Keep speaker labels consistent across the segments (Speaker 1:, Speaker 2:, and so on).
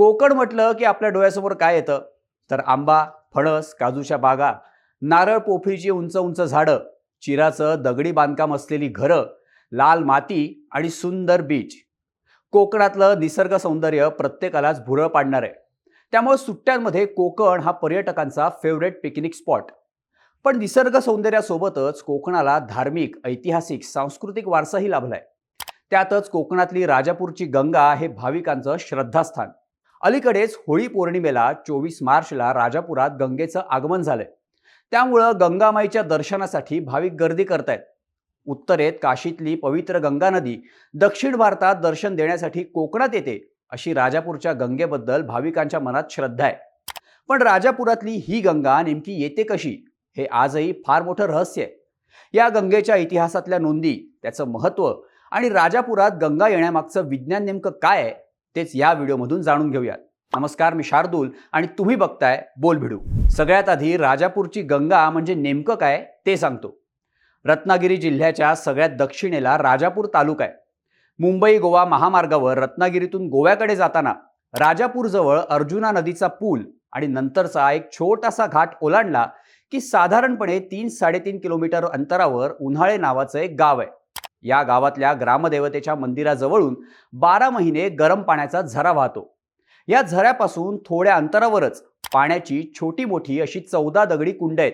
Speaker 1: कोकण म्हटलं की आपल्या डोळ्यासमोर काय येतं? तर आंबा फणस काजूच्या बागा नारळ पोफळीची उंच उंच झाडं चिराचं दगडी बांधकाम असलेली घरं लाल माती आणि सुंदर बीच. कोकणातलं निसर्ग सौंदर्य प्रत्येकालाच भुरळ पाडणार आहे. त्यामुळे सुट्ट्यांमध्ये कोकण हा पर्यटकांचा फेवरेट पिकनिक स्पॉट पण निसर्ग सौंदर्यासोबतच कोकणाला धार्मिक ऐतिहासिक सांस्कृतिक वारसाही लाभलाय. त्यातच कोकणातली राजापूरची गंगा हे भाविकांचं श्रद्धास्थान. अलीकडेच होळी पौर्णिमेला चोवीस मार्चला राजापुरात गंगेचं आगमन झालंय. त्यामुळं गंगामाईच्या दर्शनासाठी भाविक गर्दी करतायत. उत्तरेत काशीतली पवित्र गंगा नदी दक्षिण भारतात दर्शन देण्यासाठी कोकणात येते अशी राजापूरच्या गंगेबद्दल भाविकांच्या मनात श्रद्धा आहे. पण राजापुरातली ही गंगा नेमकी येते कशी हे आजही फार मोठं रहस्य आहे. या गंगेच्या इतिहासातल्या नोंदी त्याचं महत्त्व आणि राजापुरात गंगा येण्यामागचं विज्ञान नेमकं काय आहे तेच या व्हिडिओमधून जाणून घेऊयात. नमस्कार मी शार्दूल आणि तुम्ही बघताय बोल भिडू. सगळ्यात आधी राजापूरची गंगा म्हणजे नेमकं काय ते सांगतो. रत्नागिरी जिल्ह्याच्या सगळ्यात दक्षिणेला राजापूर तालुका आहे. मुंबई गोवा महामार्गावर रत्नागिरीतून गोव्याकडे जाताना राजापूरजवळ अर्जुना नदीचा पूल आणि नंतरचा एक छोटासा घाट ओलांडला की साधारणपणे तीन साडेतीन किलोमीटर अंतरावर उन्हाळे नावाचं एक गाव आहे. या गावातल्या ग्रामदेवतेच्या मंदिराजवळून बारा महिने गरम पाण्याचा झरा वाहतो. या झऱ्यापासून थोड्या अंतरावरच पाण्याची छोटी मोठी अशी चौदा दगडी कुंड आहेत.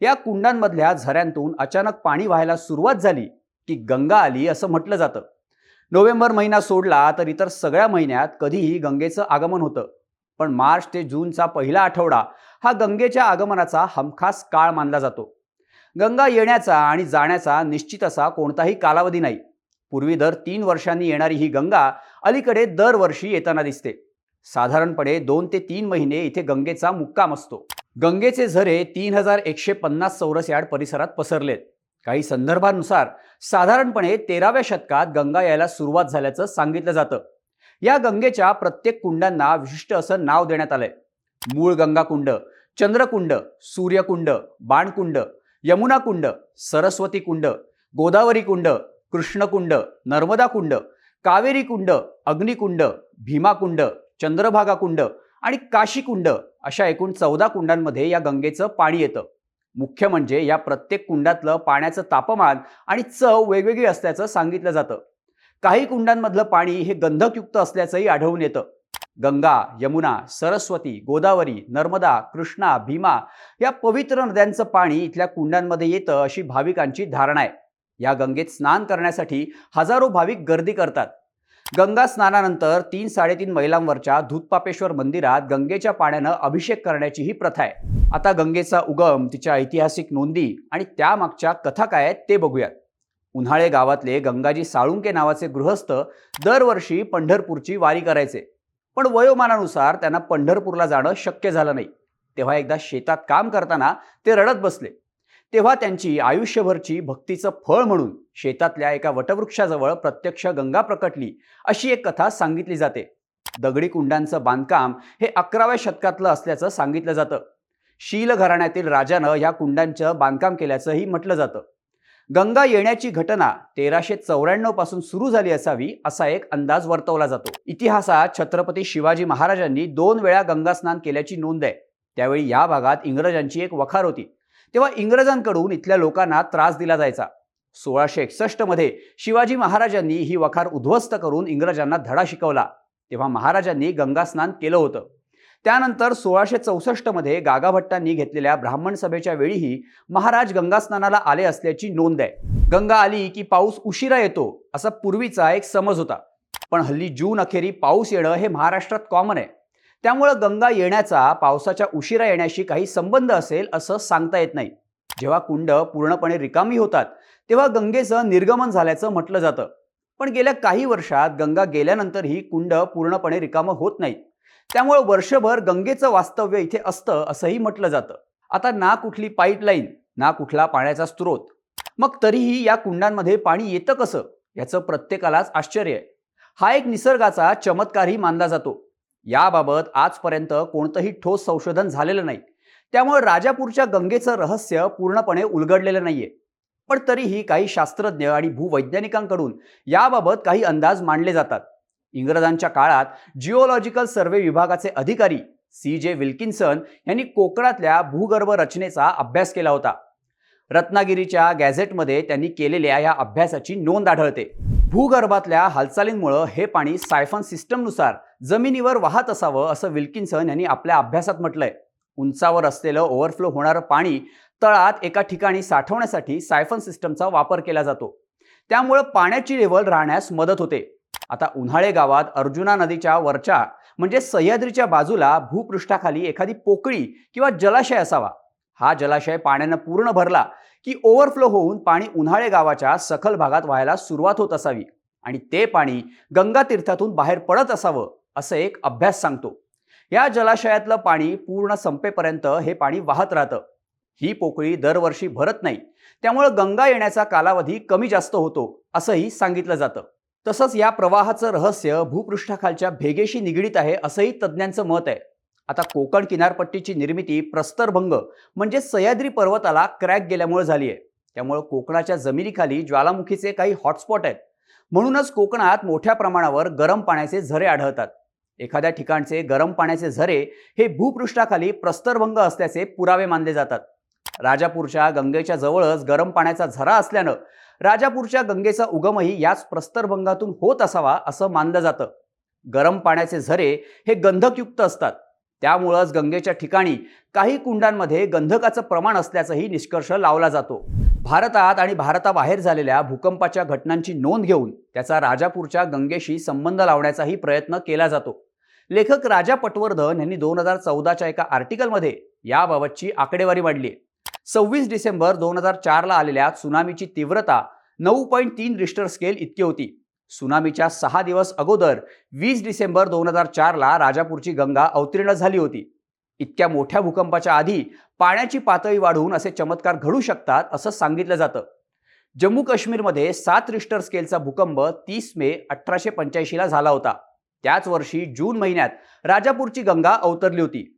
Speaker 1: या कुंडांमधल्या झऱ्यांतून अचानक पाणी व्हायला सुरुवात झाली की गंगा आली असं म्हटलं जातं. नोव्हेंबर महिना सोडला तर इतर सगळ्या महिन्यात कधीही गंगेचं आगमन होतं. पण मार्च ते जूनचा पहिला आठवडा हा गंगेच्या आगमनाचा हमखास काळ मानला जातो. गंगा येण्याचा आणि जाण्याचा निश्चित असा कोणताही कालावधी नाही. पूर्वी दर तीन वर्षांनी येणारी ही गंगा अलीकडे दरवर्षी येताना दिसते. साधारणपणे दोन ते तीन महिने इथे गंगेचा मुक्काम असतो. गंगेचे झरे तीन हजार एकशे पन्नास चौरस यार्ड परिसरात पसरलेत. काही संदर्भानुसार साधारणपणे तेराव्या शतकात गंगा यायला सुरुवात झाल्याचं सांगितलं जातं. या गंगेच्या प्रत्येक कुंडांना विशिष्ट असं नाव देण्यात आलंय. मूळ गंगा कुंड चंद्रकुंड सूर्यकुंड बाणकुंड यमुना कुंड सरस्वती कुंड गोदावरी कुंड कृष्णकुंड नर्मदा कुंड कावेरी कुंड अग्निकुंड भीमाकुंड चंद्रभागा कुंड आणि काशीकुंड अशा एकूण चौदा कुंडांमध्ये या गंगेचं पाणी येतं. मुख्य म्हणजे या प्रत्येक कुंडातलं पाण्याचं तापमान आणि चव वेगवेगळी असल्याचं सांगितलं जातं. काही कुंडांमधलं पाणी हे गंधकयुक्त असल्याचंही आढळून येतं. गंगा यमुना सरस्वती गोदावरी नर्मदा कृष्णा भीमा या पवित्र नद्यांचं पाणी इथल्या कुंडांमध्ये येतं अशी भाविकांची धारणा आहे. या गंगेत स्नान करण्यासाठी हजारो भाविक गर्दी करतात. गंगा स्नानानंतर तीन साडेतीन मैलांवरच्या धूतपापेश्वर मंदिरात गंगेच्या पाण्यानं अभिषेक करण्याची ही प्रथा आहे. आता गंगेचा उगम तिच्या ऐतिहासिक नोंदी आणि त्यामागच्या कथा काय आहेत ते बघूयात. उन्हाळे गावातले गंगाजी साळुंके नावाचे गृहस्थ दरवर्षी पंढरपूरची वारी करायचे. पण वयोमानानुसार त्यांना पंढरपूरला जाणं शक्य झालं नाही. तेव्हा एकदा शेतात काम करताना ते रडत बसले. तेव्हा त्यांची आयुष्यभरची भक्तीचं फळ म्हणून शेतातल्या एका वटवृक्षाजवळ प्रत्यक्ष गंगा प्रकटली अशी एक कथा सांगितली जाते. दगडी कुंडांचं बांधकाम हे अकराव्या शतकातलं असल्याचं सांगितलं जातं. शील घराण्यातील राजानं ह्या कुंडांचं बांधकाम केल्याचंही म्हटलं जातं. गंगा येण्याची घटना तेराशे चौऱ्याण्णवपासून सुरू झाली असावी असा एक अंदाज वर्तवला जातो. इतिहासात छत्रपती शिवाजी महाराजांनी दोन वेळा गंगा स्नान केल्याची नोंद आहे. त्यावेळी या भागात इंग्रजांची एक वखार होती. तेव्हा इंग्रजांकडून इथल्या लोकांना त्रास दिला जायचा. सोळाशे एकसष्टमध्ये शिवाजी महाराजांनी ही वखार उद्ध्वस्त करून इंग्रजांना धडा शिकवला. तेव्हा महाराजांनी गंगा स्नान केलं होतं. त्यानंतर सोळाशे चौसष्टमध्ये गागाभट्टांनी घेतलेल्या ब्राह्मण सभेच्या वेळीही महाराज गंगास्नानाला आले असल्याची नोंद आहे. गंगा आली की पाऊस उशिरा येतो असा पूर्वीचा एक समज होता. पण हल्ली जून अखेरी पाऊस येणं हे महाराष्ट्रात कॉमन आहे. त्यामुळं गंगा येण्याचा पावसाच्या उशिरा येण्याशी काही संबंध असेल असं सांगता येत नाही. जेव्हा कुंड पूर्णपणे रिकामी होतात तेव्हा गंगेचं निर्गमन झाल्याचं म्हटलं जातं. पण गेल्या काही वर्षात गंगा गेल्यानंतरही कुंड पूर्णपणे रिकामं होत नाहीत त्यामुळे वर्षभर गंगेचं वास्तव्य इथे असतं असंही म्हटलं जातं. आता ना कुठली पाईपलाईन ना कुठला पाण्याचा स्रोत? मग तरीही या कुंडांमध्ये पाणी येतं कसं? याचं प्रत्येकालाच आश्चर्य आहे. हा एक निसर्गाचा चमत्कारही मानला जातो. याबाबत आजपर्यंत कोणतंही ठोस संशोधन झालेलं नाही. त्यामुळे राजापूरच्या गंगेचं रहस्य पूर्णपणे उलगडलेलं नाहीये. पण तरीही काही शास्त्रज्ञ आणि भूवैज्ञानिकांकडून याबाबत काही अंदाज मांडले जातात. इंग्रजांच्या काळात जिओलॉजिकल सर्व्हे विभागाचे अधिकारी सी जे विल्किन्सन यांनी कोकणातल्या भूगर्भ रचनेचा अभ्यास केला होता. रत्नागिरीच्या गॅझेटमध्ये त्यांनी केलेल्या या अभ्यासाची नोंद आढळते. भूगर्भातल्या हालचालींमुळं हे पाणी सायफन सिस्टमनुसार जमिनीवर वाहत असावं असं विल्किन्सन यांनी आपल्या अभ्यासात म्हटलंय. उंचावर असलेलं ओव्हरफ्लो होणारं पाणी तळात एका ठिकाणी साठवण्यासाठी सायफन सिस्टमचा वापर केला जातो. त्यामुळं पाण्याची लेवल राहण्यास मदत होते. आता उन्हाळे गावात अर्जुना नदीच्या वरच्या म्हणजे सह्याद्रीच्या बाजूला भूपृष्ठाखाली एखादी पोकळी किंवा जलाशय असावा. हा जलाशय पाण्यानं पूर्ण भरला की ओव्हरफ्लो होऊन पाणी उन्हाळे गावाच्या सखल भागात व्हायला सुरुवात होत असावी आणि ते पाणी गंगा तीर्थातून बाहेर पडत असावं असं एक अभ्यास सांगतो. या जलाशयातलं पाणी पूर्ण संपेपर्यंत हे पाणी वाहत राहतं. ही पोकळी दरवर्षी भरत नाही. त्यामुळं गंगा येण्याचा कालावधी कमी जास्त होतो असंही सांगितलं जातं. तसंच या प्रवाहाचं रहस्य भूपृष्ठाखालच्या भेगेशी निगडीत आहे असंही तज्ज्ञांचं मत आहे. आता कोकण किनारपट्टीची निर्मिती प्रस्तरभंग म्हणजे सह्याद्री पर्वताला क्रॅक गेल्यामुळे झाली आहे त्यामुळे कोकणाच्या जमिनीखाली ज्वालामुखीचे काही हॉटस्पॉट आहेत. म्हणूनच कोकणात मोठ्या प्रमाणावर गरम पाण्याचे झरे आढळतात. एखाद्या ठिकाणचे गरम पाण्याचे झरे हे भूपृष्ठाखाली प्रस्तरभंग असल्याचे पुरावे मानले जातात. राजापूरच्या गंगेच्या जवळच गरम पाण्याचा झरा असल्यानं राजापूरच्या गंगेचा उगमही याच प्रस्तरभंगातून होत असावा असं मानलं जातं. गरम पाण्याचे झरे हे गंधकयुक्त असतात. त्यामुळंच गंगेच्या ठिकाणी काही कुंडांमध्ये गंधकाचं प्रमाण असल्याचाही निष्कर्ष लावला जातो. भारतात आणि भारताबाहेर झालेल्या भूकंपाच्या घटनांची नोंद घेऊन त्याचा राजापूरच्या गंगेशी संबंध लावण्याचाही प्रयत्न केला जातो. लेखक राजा पटवर्धन यांनी दोन हजार चौदाच्या एका आर्टिकलमध्ये याबाबतची आकडेवारी मांडली सव्वीस डिसेंबर दोन हजार चारला आलेल्या सुनामीची तीव्रता नऊ पॉईंट तीन रिस्टर स्केल इतकी होती. सुनामीच्या सहा दिवस अगोदर वीस डिसेंबर दोन हजार चारला राजापूरची गंगा अवतीर्ण झाली होती. इतक्या मोठ्या भूकंपाच्या आधी पाण्याची पातळी वाढवून असे चमत्कार घडू शकतात असं सांगितलं जातं. जम्मू काश्मीरमध्ये सात रिस्टर स्केलचा भूकंप तीस मे अठराशे पंच्याऐंशीला झाला होता. त्याच वर्षी जून महिन्यात राजापूरची गंगा अवतरली होती.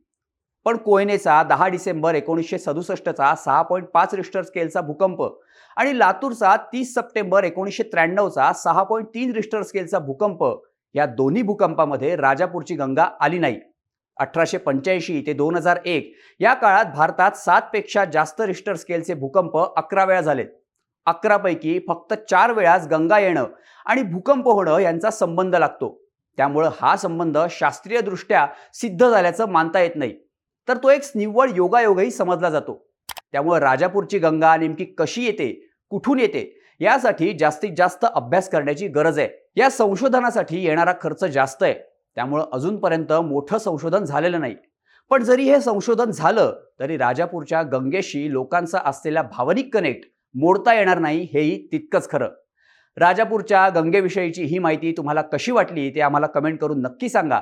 Speaker 1: पण कोयनेचा दहा डिसेंबर एकोणीसशे सदुसष्टचा सहा पॉईंट पाच रिस्टर स्केलचा भूकंप आणि लातूरचा तीस सप्टेंबर एकोणीसशे त्र्याण्णवचा सहा पॉईंट तीन रिस्टर स्केलचा भूकंप या दोन्ही भूकंपामध्ये राजापूरची गंगा आली नाही. अठराशे पंच्याऐंशी ते दोन हजार एक या काळात भारतात सातपेक्षा जास्त रिस्टर स्केलचे भूकंप अकरा वेळा झालेत अकरापैकी फक्त चार वेळाच गंगा येणं आणि भूकंप होणं यांचा संबंध लागतो. त्यामुळं हा संबंध शास्त्रीयदृष्ट्या सिद्ध झाल्याचं मानता येत नाही. तर तो एक निव्वळ योगायोगही समजला जातो. त्यामुळे राजापूरची गंगा नेमकी कशी येते कुठून येते यासाठी जास्तीत जास्त अभ्यास करण्याची गरज आहे. या संशोधनासाठी येणारा खर्च जास्त आहे. त्यामुळं अजूनपर्यंत मोठं संशोधन झालेलं नाही. पण जरी हे संशोधन झालं तरी राजापूरच्या गंगेशी लोकांचा असलेला भावनिक कनेक्ट मोडता येणार नाही हेही तितकंच खरं. राजापूरच्या गंगेविषयीची ही माहिती तुम्हाला कशी वाटली ते आम्हाला कमेंट करून नक्की सांगा.